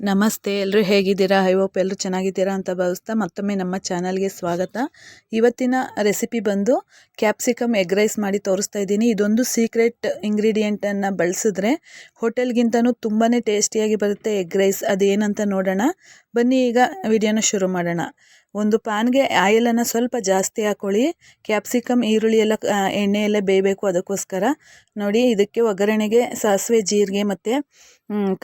ನಮಸ್ತೆ ಎಲ್ಲರೂ ಹೇಗಿದ್ದೀರಾ? ಐ ಹೋಪ್ ಎಲ್ಲರೂ ಚೆನ್ನಾಗಿದ್ದೀರಾ ಅಂತ ಭಾವಿಸ್ತಾ ಮತ್ತೊಮ್ಮೆ ನಮ್ಮ ಚಾನಲ್ಗೆ ಸ್ವಾಗತ. ಇವತ್ತಿನ ರೆಸಿಪಿ ಬಂದು ಕ್ಯಾಪ್ಸಿಕಮ್ ಎಗ್ ರೈಸ್ ಮಾಡಿ ತೋರಿಸ್ತಾ ಇದ್ದೀನಿ. ಇದೊಂದು ಸೀಕ್ರೆಟ್ ಇಂಗ್ರೀಡಿಯೆಂಟನ್ನು ಬಳಸಿದ್ರೆ ಹೋಟೆಲ್ಗಿಂತನೂ ತುಂಬಾ ಟೇಸ್ಟಿಯಾಗಿ ಬರುತ್ತೆ ಎಗ್ ರೈಸ್ ಅದೇನಂತ ನೋಡೋಣ. ಬನ್ನಿ ಈಗ ವಿಡಿಯೋನ ಶುರು ಮಾಡೋಣ. ಒಂದು ಪ್ಯಾನ್ಗೆ ಆಯಿಲನ್ನು ಸ್ವಲ್ಪ ಜಾಸ್ತಿ ಹಾಕ್ಕೊಳ್ಳಿ ಕ್ಯಾಪ್ಸಿಕಮ್, ಈರುಳ್ಳಿ ಎಲ್ಲ ಎಣ್ಣೆಯೆಲ್ಲ ಬೇಯಬೇಕು ಅದಕ್ಕೋಸ್ಕರ. ನೋಡಿ, ಇದಕ್ಕೆ ಒಗ್ಗರಣೆಗೆ ಸಾಸಿವೆ, ಜೀರಿಗೆ ಮತ್ತು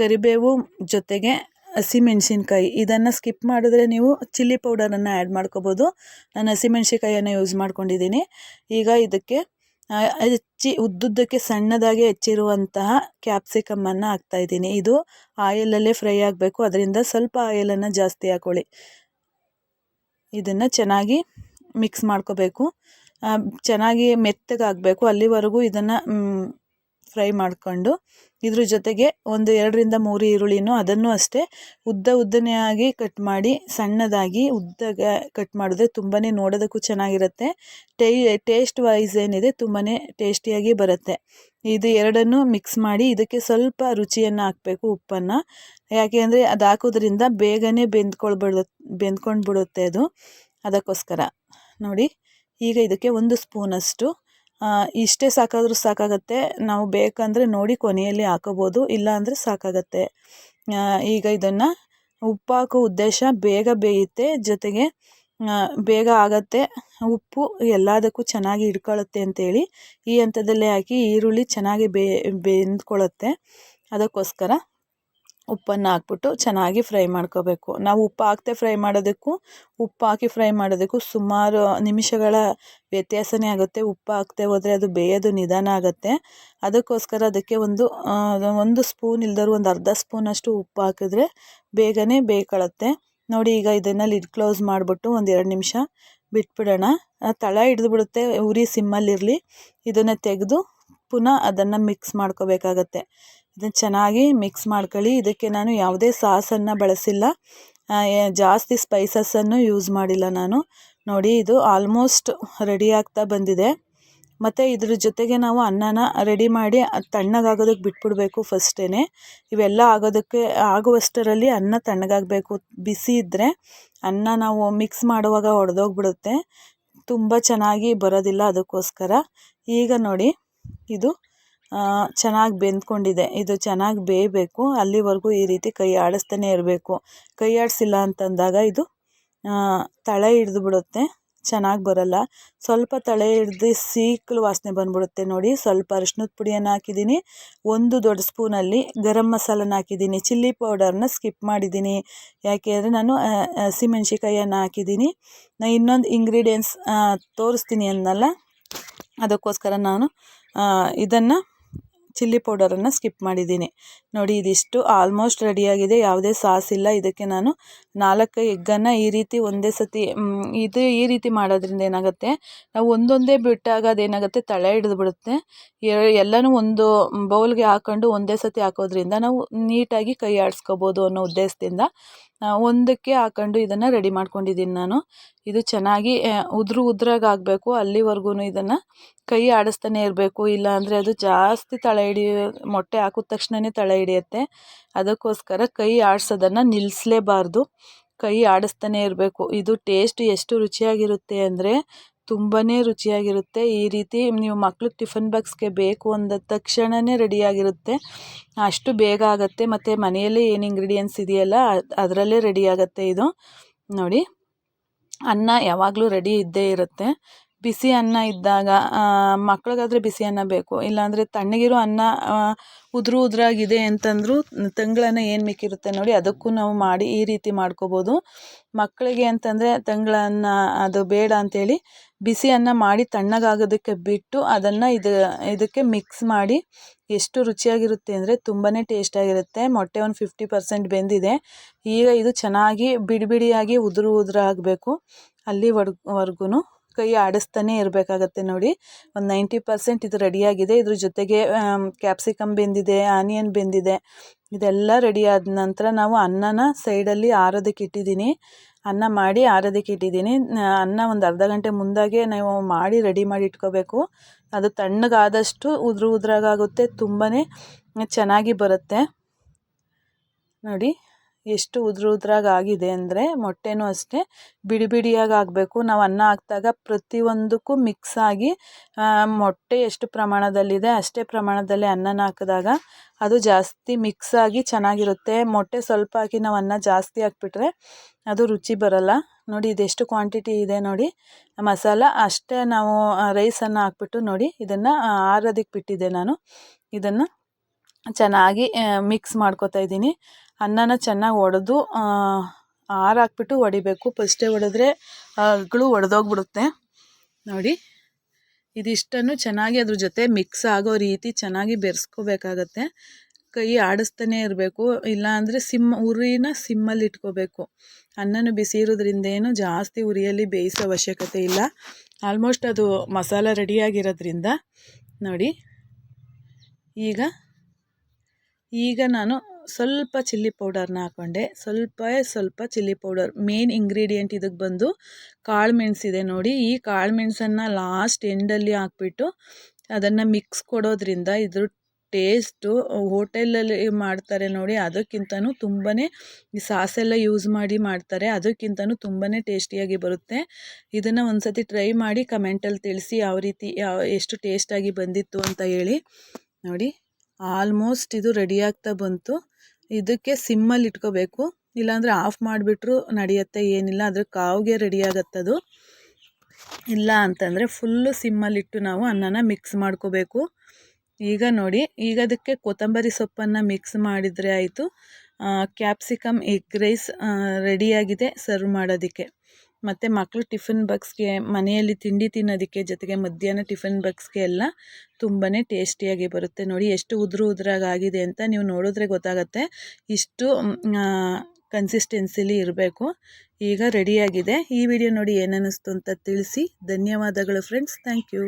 ಕರಿಬೇವು ಜೊತೆಗೆ ಹಸಿಮೆಣ್ಸಿನ್ಕಾಯಿ. ಇದನ್ನು ಸ್ಕಿಪ್ ಮಾಡಿದ್ರೆ ನೀವು ಚಿಲ್ಲಿ ಪೌಡರನ್ನು ಆ್ಯಡ್ ಮಾಡ್ಕೋಬೋದು. ನಾನು ಹಸಿಮೆಣ್ಸಿನ್ಕಾಯನ್ನು ಯೂಸ್ ಮಾಡ್ಕೊಂಡಿದ್ದೀನಿ. ಈಗ ಇದಕ್ಕೆ ಹೆಚ್ಚಿ ಉದ್ದುದ್ದಕ್ಕೆ ಸಣ್ಣದಾಗಿ ಹೆಚ್ಚಿರುವಂತಹ ಕ್ಯಾಪ್ಸಿಕಮ್ಮನ್ನು ಹಾಕ್ತಾಯಿದ್ದೀನಿ ಇದು ಆಯಿಲಲ್ಲೇ ಫ್ರೈ ಆಗಬೇಕು. ಅದರಿಂದ ಸ್ವಲ್ಪ ಆಯಿಲನ್ನು ಜಾಸ್ತಿ ಹಾಕ್ಕೊಳ್ಳಿ ಇದನ್ನು ಚೆನ್ನಾಗಿ ಮಿಕ್ಸ್ ಮಾಡ್ಕೋಬೇಕು. ಚೆನ್ನಾಗಿ ಮೆತ್ತಗಾಗಬೇಕು. ಅಲ್ಲಿವರೆಗೂ ಇದನ್ನು ಫ್ರೈ ಮಾಡಿಕೊಂಡು ಇದ್ರ ಜೊತೆಗೆ ಒಂದು ಎರಡರಿಂದ ಮೂರು ಈರುಳ್ಳಿನೂ ಅದನ್ನು ಅಷ್ಟೇ ಉದ್ದ ಉದ್ದನೆಯಾಗಿ ಕಟ್ ಮಾಡಿ ಸಣ್ಣದಾಗಿ ಉದ್ದಗೆ ಕಟ್ ಮಾಡಿದ್ರೆ ತುಂಬಾ ನೋಡೋದಕ್ಕೂ ಚೆನ್ನಾಗಿರುತ್ತೆ. ಟೇ, ಟೇಸ್ಟ್ ವೈಸ್ ಏನಿದೆ ತುಂಬಾ ಟೇಸ್ಟಿಯಾಗಿ ಬರುತ್ತೆ. ಇದು ಎರಡನ್ನು ಮಿಕ್ಸ್ ಮಾಡಿ ಇದಕ್ಕೆ ಸ್ವಲ್ಪ ರುಚಿಯನ್ನು ಹಾಕಬೇಕು ಉಪ್ಪನ್ನು. ಯಾಕೆ ಅಂದರೆ ಅದು ಹಾಕೋದ್ರಿಂದ ಬೇಗನೆ ಬೆಂದ್ಕೊಳ್ಬಿಡ ಬೆಂದ್ಕೊಂಡು ಬಿಡುತ್ತೆ ಅದು. ಅದಕ್ಕೋಸ್ಕರ. ನೋಡಿ, ಈಗ ಇದಕ್ಕೆ ಒಂದು ಸ್ಪೂನಷ್ಟು ಇಷ್ಟೇ ಸಾಕಾದರೂ ಸಾಕಾಗತ್ತೆ. ನಾವು ಬೇಕಂದರೆ ನೋಡಿ ಕೊನೆಯಲ್ಲಿ ಹಾಕೋಬೋದು ಇಲ್ಲ ಅಂದರೆ ಸಾಕಾಗತ್ತೆ ಈಗ ಇದನ್ನು ಉಪ್ಪು ಹಾಕೋ ಉದ್ದೇಶ ಬೇಗ ಬೇಯುತ್ತೆ, ಜೊತೆಗೆ ಬೇಗ ಆಗತ್ತೆ. ಉಪ್ಪು ಎಲ್ಲದಕ್ಕೂ ಚೆನ್ನಾಗಿ ಹಿಡ್ಕೊಳ್ಳುತ್ತೆ ಅಂತೇಳಿ ಈ ಹಂತದಲ್ಲೇ ಹಾಕಿ ಈರುಳ್ಳಿ ಚೆನ್ನಾಗಿ ಬೇ ಬೆಂದ್ಕೊಳ್ಳುತ್ತೆ ಅದಕ್ಕೋಸ್ಕರ ಉಪ್ಪನ್ನು ಹಾಕ್ಬಿಟ್ಟು ಚೆನ್ನಾಗಿ ಫ್ರೈ ಮಾಡ್ಕೋಬೇಕು. ನಾವು ಉಪ್ಪು ಹಾಕ್ದೆ ಫ್ರೈ ಮಾಡೋದಕ್ಕೂ, ಉಪ್ಪು ಹಾಕಿ ಫ್ರೈ ಮಾಡೋದಕ್ಕೂ ಸುಮಾರು ನಿಮಿಷಗಳ ವ್ಯತ್ಯಾಸನೇ ಆಗುತ್ತೆ. ಉಪ್ಪು ಹಾಕ್ದೆ ಹೋದರೆ ಅದು ಬೇಯೋದು ನಿಧಾನ ಆಗುತ್ತೆ. ಅದಕ್ಕೋಸ್ಕರ ಅದಕ್ಕೆ ಒಂದು ಒಂದು ಸ್ಪೂನ್ ಇಲ್ದರೂ ಒಂದು ಅರ್ಧ ಸ್ಪೂನಷ್ಟು ಉಪ್ಪು ಹಾಕಿದ್ರೆ ಬೇಗನೆ ಬೇಯ್ಕೊಳ್ಳುತ್ತೆ ನೋಡಿ, ಈಗ ಇದನ್ನು ಲಿಡ್ ಕ್ಲೋಸ್ ಮಾಡಿಬಿಟ್ಟು ಒಂದು ಎರಡು ನಿಮಿಷ ಬಿಟ್ಬಿಡೋಣ. ತಳ ಹಿಡಿದು ಬಿಡುತ್ತೆ ಉರಿ ಸಿಮ್ಮಲ್ಲಿರಲಿ. ಇದನ್ನು ತೆಗೆದು ಪುನಃ ಅದನ್ನು ಮಿಕ್ಸ್ ಮಾಡ್ಕೋಬೇಕಾಗತ್ತೆ. ಇದನ್ನು ಚೆನ್ನಾಗಿ ಮಿಕ್ಸ್ ಮಾಡ್ಕೊಳ್ಳಿ. ಇದಕ್ಕೆ ನಾನು ಯಾವುದೇ ಸಾಸನ್ನು ಬಳಸಿಲ್ಲ. ಜಾಸ್ತಿ ಸ್ಪೈಸಸನ್ನು ಯೂಸ್ ಮಾಡಿಲ್ಲ ನಾನು. ನೋಡಿ, ಇದು ಆಲ್ಮೋಸ್ಟ್ ರೆಡಿ ಆಗ್ತಾ ಬಂದಿದೆ. ಮತ್ತು ಇದ್ರ ಜೊತೆಗೆ ನಾವು ಅನ್ನನ ರೆಡಿ ಮಾಡಿ ಅದು ತಣ್ಣಗಾಗೋದಕ್ಕೆ ಬಿಟ್ಬಿಡಬೇಕು ಫಸ್ಟೇ ಇವೆಲ್ಲ ಆಗೋದಕ್ಕೆ, ಆಗುವಷ್ಟರಲ್ಲಿ ಅನ್ನ ತಣ್ಣಗಾಗಬೇಕು. ಬಿಸಿ ಇದ್ದರೆ ಅನ್ನ ನಾವು ಮಿಕ್ಸ್ ಮಾಡುವಾಗ ಒಡೆದೋಗ್ಬಿಡುತ್ತೆ. ತುಂಬ ಚೆನ್ನಾಗಿ ಬರೋದಿಲ್ಲ ಅದಕ್ಕೋಸ್ಕರ. ಈಗ ನೋಡಿ, ಇದು ಚೆನ್ನಾಗಿ ಬೆಂದ್ಕೊಂಡಿದೆ. ಇದು ಚೆನ್ನಾಗಿ ಬೇಯಬೇಕು. ಅಲ್ಲಿವರೆಗೂ ಈ ರೀತಿ ಕೈ ಆಡಿಸ್ತಾನೆ ಇರಬೇಕು. ಕೈ ಆಡಿಸಿಲ್ಲ ಅಂತಂದಾಗ ಇದು ತಳೆ ಹಿಡ್ದು ಬಿಡುತ್ತೆ. ಚೆನ್ನಾಗಿ ಬರಲ್ಲ. ಸ್ವಲ್ಪ ತಳೆ ಹಿಡ್ದು ಸೀಕಲು ವಾಸನೆ ಬಂದ್ಬಿಡುತ್ತೆ ನೋಡಿ. ಸ್ವಲ್ಪ ಅರಿಶಿನದ ಪುಡಿಯನ್ನು ಹಾಕಿದ್ದೀನಿ. ಒಂದು ದೊಡ್ಡ ಸ್ಪೂನಲ್ಲಿ ಗರಂ ಮಸಾಲನ ಹಾಕಿದ್ದೀನಿ. ಚಿಲ್ಲಿ ಪೌಡರ್ನ ಸ್ಕಿಪ್ ಮಾಡಿದ್ದೀನಿ. ಯಾಕೆ ಅಂದರೆ ನಾನು ಹಸಿಮೆಣ್ಸಿಕಾಯನ್ನು ಹಾಕಿದ್ದೀನಿ. ನಾನು ಇನ್ನೊಂದು ಇಂಗ್ರೀಡಿಯೆಂಟ್ಸ್ ತೋರಿಸ್ತೀನಿ ಅನ್ನಲ್ಲ. ಅದಕ್ಕೋಸ್ಕರ ನಾನು ಇದನ್ನು ಚಿಲ್ಲಿ ಪೌಡರನ್ನು ಸ್ಕಿಪ್ ಮಾಡಿದ್ದೀನಿ. ನೋಡಿ, ಇದಿಷ್ಟು ಆಲ್ಮೋಸ್ಟ್ ರೆಡಿಯಾಗಿದೆ. ಯಾವುದೇ ಸಾಸ್ ಇಲ್ಲ. ಇದಕ್ಕೆ ನಾನು ನಾಲ್ಕು ಎಗ್ಗನ್ನು ಈ ರೀತಿ ಒಂದೇ ಸತಿ ಇದು ಈ ರೀತಿ ಮಾಡೋದ್ರಿಂದ ಏನಾಗುತ್ತೆ, ನಾವು ಒಂದೊಂದೇ ಬಿಟ್ಟಾಗ ಅದೇನಾಗುತ್ತೆ, ತಳೆ ಹಿಡಿದು ಬಿಡುತ್ತೆ ಎಲ್ಲನೂ ಒಂದು ಬೌಲ್ಗೆ ಹಾಕ್ಕೊಂಡು ಒಂದೇ ಸತಿ ಹಾಕೋದ್ರಿಂದ ನಾವು ನೀಟಾಗಿ ಕೈ ಆಡಿಸ್ಕೋಬೋದು ಅನ್ನೋ ಉದ್ದೇಶದಿಂದ ಒಂದಕ್ಕೆ ಹಾಕೊಂಡು ಇದನ್ನು ರೆಡಿ ಮಾಡ್ಕೊಂಡಿದ್ದೀನಿ ನಾನು. ಇದು ಚೆನ್ನಾಗಿ ಉದುರು ಉದ್ರಾಗಿ ಆಗಬೇಕು ಅಲ್ಲಿವರೆಗೂ ಇದನ್ನು ಕೈ ಆಡಿಸ್ತಾನೆ ಇರಬೇಕು. ಇಲ್ಲಾಂದರೆ ಅದು ಜಾಸ್ತಿ ತಳ ಹಿಡಿಯೋ ಮೊಟ್ಟೆ ಹಾಕಿದ ತಕ್ಷಣವೇ ತಳ ಹಿಡಿಯುತ್ತೆ. ಅದಕ್ಕೋಸ್ಕರ ಕೈ ಆಡಿಸೋದನ್ನು ನಿಲ್ಲಿಸಲೇಬಾರ್ದು ಕೈ ಆಡಿಸ್ತಾನೆ ಇರಬೇಕು. ಇದು ಟೇಸ್ಟ್ ಎಷ್ಟು ರುಚಿಯಾಗಿರುತ್ತೆ ಅಂದರೆ ತುಂಬಾ ರುಚಿಯಾಗಿರುತ್ತೆ. ಈ ರೀತಿ ನೀವು ಮಕ್ಳಿಗೆ ಟಿಫನ್ ಬಾಕ್ಸ್ಗೆ ಬೇಕು ಅಂದ ತಕ್ಷಣವೇ ರೆಡಿಯಾಗಿರುತ್ತೆ. ಅಷ್ಟು ಬೇಗ ಆಗುತ್ತೆ. ಮತ್ತು ಮನೆಯಲ್ಲೇ ಏನು ಇಂಗ್ರೀಡಿಯೆಂಟ್ಸ್ ಇದೆಯಲ್ಲ ಅದರಲ್ಲೇ ರೆಡಿ ಆಗುತ್ತೆ ಇದು. ನೋಡಿ, ಅನ್ನ ಯಾವಾಗಲೂ ರೆಡಿ ಇದ್ದೇ ಇರುತ್ತೆ. ಬಿಸಿ ಅನ್ನ ಇದ್ದಾಗ ಮಕ್ಳಿಗಾದ್ರೆ ಬಿಸಿ ಅನ್ನ ಬೇಕು. ಇಲ್ಲಾಂದರೆ ತಣ್ಣಗಿರೋ ಅನ್ನ ಉದುರು ಉದುರಾಗಿದೆ ಅಂತಂದರೂ ತಂಗ್ಳನ್ನ ಏನು ಮಿಕ್ಕಿರುತ್ತೆ ನೋಡಿ, ಅದಕ್ಕೂ ನಾವು ಮಾಡಿ ಈ ರೀತಿ ಮಾಡ್ಕೋಬೋದು. ಮಕ್ಕಳಿಗೆ ಅಂತಂದರೆ ತಂಗ್ಳನ್ನ ಅದು ಬೇಡ ಅಂಥೇಳಿ ಬಿಸಿ ಅನ್ನ ಮಾಡಿ ತಣ್ಣಗಾಗೋದಕ್ಕೆ ಬಿಟ್ಟು ಅದನ್ನು ಇದು, ಇದಕ್ಕೆ ಮಿಕ್ಸ್ ಮಾಡಿ ಎಷ್ಟು ರುಚಿಯಾಗಿರುತ್ತೆ ಅಂದರೆ ತುಂಬಾ ಟೇಸ್ಟಾಗಿರುತ್ತೆ. ಮೊಟ್ಟೆ ಒಂದು ಫಿಫ್ಟಿ ಪರ್ಸೆಂಟ್ ಬೆಂದಿದೆ. ಈಗ ಇದು ಚೆನ್ನಾಗಿ ಬಿಡಿ ಬಿಡಿಯಾಗಿ ಉದುರು ಉದುರಾಗಬೇಕು. ಅಲ್ಲಿವರ್ಗು ಕೈ ಆಡಿಸ್ತಾನೆ ಇರಬೇಕಾಗತ್ತೆ ನೋಡಿ. ಒಂದು ನೈಂಟಿ ಪರ್ಸೆಂಟ್ ಇದು ರೆಡಿಯಾಗಿದೆ. ಇದ್ರ ಜೊತೆಗೆ ಕ್ಯಾಪ್ಸಿಕಮ್ ಬೆಂದಿದೆ, ಆನಿಯನ್ ಬೆಂದಿದೆ. ಇದೆಲ್ಲ ರೆಡಿ ಆದ ನಂತರ ನಾವು ಅನ್ನನ ಸೈಡಲ್ಲಿ ಆರೋದಕ್ಕೆ ಇಟ್ಟಿದ್ದೀನಿ. ಅನ್ನ ಮಾಡಿ ಆರೋದಕ್ಕೆ ಇಟ್ಟಿದ್ದೀನಿ. ಅನ್ನ ಒಂದು ಅರ್ಧ ಗಂಟೆ ಮುಂದಾಗೆ ನಾವು ಮಾಡಿ ರೆಡಿ ಮಾಡಿ ಇಟ್ಕೋಬೇಕು. ಅದು ತಣ್ಣಗಾದಷ್ಟು ಉದುರು ಉದುರಾಗುತ್ತೆ ತುಂಬಾ ಚೆನ್ನಾಗಿ ಬರುತ್ತೆ. ನೋಡಿ. ಎಷ್ಟು ಉದುರು ಉದ್ರಾಗಿ ಆಗಿದೆ ಅಂದರೆ ಮೊಟ್ಟೆನೂ ಅಷ್ಟೇ ಬಿಡಿ ಬಿಡಿಯಾಗಿ ಆಗಬೇಕು. ನಾವು ಅನ್ನ ಹಾಕಿದಾಗ ಪ್ರತಿಯೊಂದಕ್ಕೂ ಮಿಕ್ಸ್ ಆಗಿ ಮೊಟ್ಟೆ ಎಷ್ಟು ಪ್ರಮಾಣದಲ್ಲಿದೆ ಅಷ್ಟೇ ಪ್ರಮಾಣದಲ್ಲಿ ಅನ್ನನ ಹಾಕಿದಾಗ ಅದು ಜಾಸ್ತಿ ಮಿಕ್ಸ್ ಆಗಿ ಚೆನ್ನಾಗಿರುತ್ತೆ. ಮೊಟ್ಟೆ ಸ್ವಲ್ಪ ಹಾಕಿ ನಾವು ಅನ್ನ ಜಾಸ್ತಿ ಹಾಕ್ಬಿಟ್ರೆ ಅದು ರುಚಿ ಬರಲ್ಲ. ನೋಡಿ, ಇದೆಷ್ಟು ಕ್ವಾಂಟಿಟಿ ಇದೆ ನೋಡಿ. ಮಸಾಲ ಅಷ್ಟೇ ನಾವು ರೈಸನ್ನು ಹಾಕ್ಬಿಟ್ಟು ನೋಡಿ ಇದನ್ನು ಆರೋದಕ್ಕೆ ಬಿಟ್ಟಿದ್ದೆ ನಾನು. ಇದನ್ನು ಚೆನ್ನಾಗಿ ಮಿಕ್ಸ್ ಮಾಡ್ಕೊತಾ ಇದ್ದೀನಿ. ಅನ್ನನ ಚೆನ್ನಾಗಿ ಒಡೆದು ಹಾಕ್ಬಿಟ್ಟು ಹೊಡಿಬೇಕು ಫಸ್ಟೇ ಒಡೆದ್ರೆ ಅಗಳು ಒಡೆದೋಗ್ಬಿಡುತ್ತೆ. ನೋಡಿ, ಇದಿಷ್ಟನ್ನು ಚೆನ್ನಾಗಿ ಅದ್ರ ಜೊತೆ ಮಿಕ್ಸ್ ಆಗೋ ರೀತಿ ಚೆನ್ನಾಗಿ ಬೆರೆಸ್ಕೋಬೇಕಾಗತ್ತೆ. ಕೈ ಆಡಿಸ್ತಾನೆ ಇರಬೇಕು. ಇಲ್ಲಾಂದರೆ ಸಿಮ್, ಉರಿನ ಸಿಮ್ಮಲ್ಲಿ ಇಟ್ಕೋಬೇಕು. ಅನ್ನನ ಬಿಸಿ ಇರೋದ್ರಿಂದ ಏನು ಜಾಸ್ತಿ ಉರಿಯಲ್ಲಿ ಬೇಯಿಸೋ ಅವಶ್ಯಕತೆ ಇಲ್ಲ. ಆಲ್ಮೋಸ್ಟ್ ಅದು ಮಸಾಲ ರೆಡಿಯಾಗಿರೋದ್ರಿಂದ, ನೋಡಿ, ಈಗ ಈಗ ನಾನು ಸ್ವಲ್ಪ ಚಿಲ್ಲಿ ಪೌಡರ್ನ ಹಾಕ್ಕೊಂಡೆ ಸ್ವಲ್ಪ ಸ್ವಲ್ಪ ಚಿಲ್ಲಿ ಪೌಡರ್. ಮೇನ್ ಇಂಗ್ರೀಡಿಯೆಂಟ್ ಇದಕ್ಕೆ ಬಂದು ಕಾಳು ಮೆಣಸಿದೆ ನೋಡಿ. ಈ ಕಾಳು ಮೆಣಸನ್ನು ಲಾಸ್ಟ್ ಎಂಡಲ್ಲಿ ಹಾಕ್ಬಿಟ್ಟು ಅದನ್ನು ಮಿಕ್ಸ್ ಕೊಡೋದ್ರಿಂದ ಇದ್ರ ಟೇಸ್ಟು ಹೋಟೆಲಲ್ಲಿ ಮಾಡ್ತಾರೆ ನೋಡಿ. ಅದಕ್ಕಿಂತನೂ ತುಂಬಾ ಈ ಸಾಸೆಲ್ಲ ಯೂಸ್ ಮಾಡಿ ಮಾಡ್ತಾರೆ. ಅದಕ್ಕಿಂತನೂ ತುಂಬಾ ಟೇಸ್ಟಿಯಾಗಿ ಬರುತ್ತೆ. ಇದನ್ನು ಒಂದು ಸತಿ ಟ್ರೈ ಮಾಡಿ ಕಮೆಂಟಲ್ಲಿ ತಿಳಿಸಿ ಯಾವ ರೀತಿ, ಯಾವ, ಎಷ್ಟು ಟೇಸ್ಟಾಗಿ ಬಂದಿತ್ತು ಅಂತ ಹೇಳಿ. ನೋಡಿ. ಆಲ್ಮೋಸ್ಟ್ ಇದು ರೆಡಿ ಆಗ್ತಾ ಬಂತು. ಇದಕ್ಕೆ ಸಿಮ್ಮಲ್ಲಿ ಇಟ್ಕೋಬೇಕು. ಇಲ್ಲಾಂದರೆ ಆಫ್ ಮಾಡಿಬಿಟ್ರು ನಡೆಯುತ್ತೆ, ಏನಿಲ್ಲ. ಅದ್ರ ಕಾವಿಗೆ ರೆಡಿ ಆಗತ್ತದು. ಇಲ್ಲ ಅಂತಂದರೆ ಫುಲ್ಲು ಸಿಮ್ಮಲ್ಲಿಟ್ಟು ನಾವು ಅನ್ನನ ಮಿಕ್ಸ್ ಮಾಡ್ಕೋಬೇಕು. ಈಗ ನೋಡಿ, ಈಗ ಅದಕ್ಕೆ ಕೊತ್ತಂಬರಿ ಸೊಪ್ಪನ್ನು ಮಿಕ್ಸ್ ಮಾಡಿದರೆ ಆಯಿತು. ಕ್ಯಾಪ್ಸಿಕಮ್, ಎಗ್ ರೈಸ್ ರೆಡಿಯಾಗಿದೆ ಸರ್ವ್ ಮಾಡೋದಕ್ಕೆ. ಮತ್ತು ಮಕ್ಕಳು ಟಿಫಿನ್ ಬಾಕ್ಸ್ಗೆ ಮನೆಯಲ್ಲಿ ತಿಂಡಿ ತಿನ್ನೋದಕ್ಕೆ ಜೊತೆಗೆ ಮಧ್ಯಾಹ್ನ ಟಿಫಿನ್ ಬಾಕ್ಸ್ಗೆ ಎಲ್ಲ ತುಂಬಾ ಟೇಸ್ಟಿಯಾಗಿ ಬರುತ್ತೆ. ನೋಡಿ ಎಷ್ಟು ಉದುರು ಉದುರಾಗಾಗಿದೆ ಅಂತ ನೀವು ನೋಡಿದ್ರೆ ಗೊತ್ತಾಗತ್ತೆ. ಇಷ್ಟು ಕನ್ಸಿಸ್ಟೆನ್ಸಿಲಿ ಇರಬೇಕು. ಈಗ ರೆಡಿಯಾಗಿದೆ ಈ ವಿಡಿಯೋ ನೋಡಿ ಏನನ್ನಿಸ್ತು ಅಂತ ತಿಳಿಸಿ. ಧನ್ಯವಾದಗಳು ಫ್ರೆಂಡ್ಸ್ ಥ್ಯಾಂಕ್ ಯು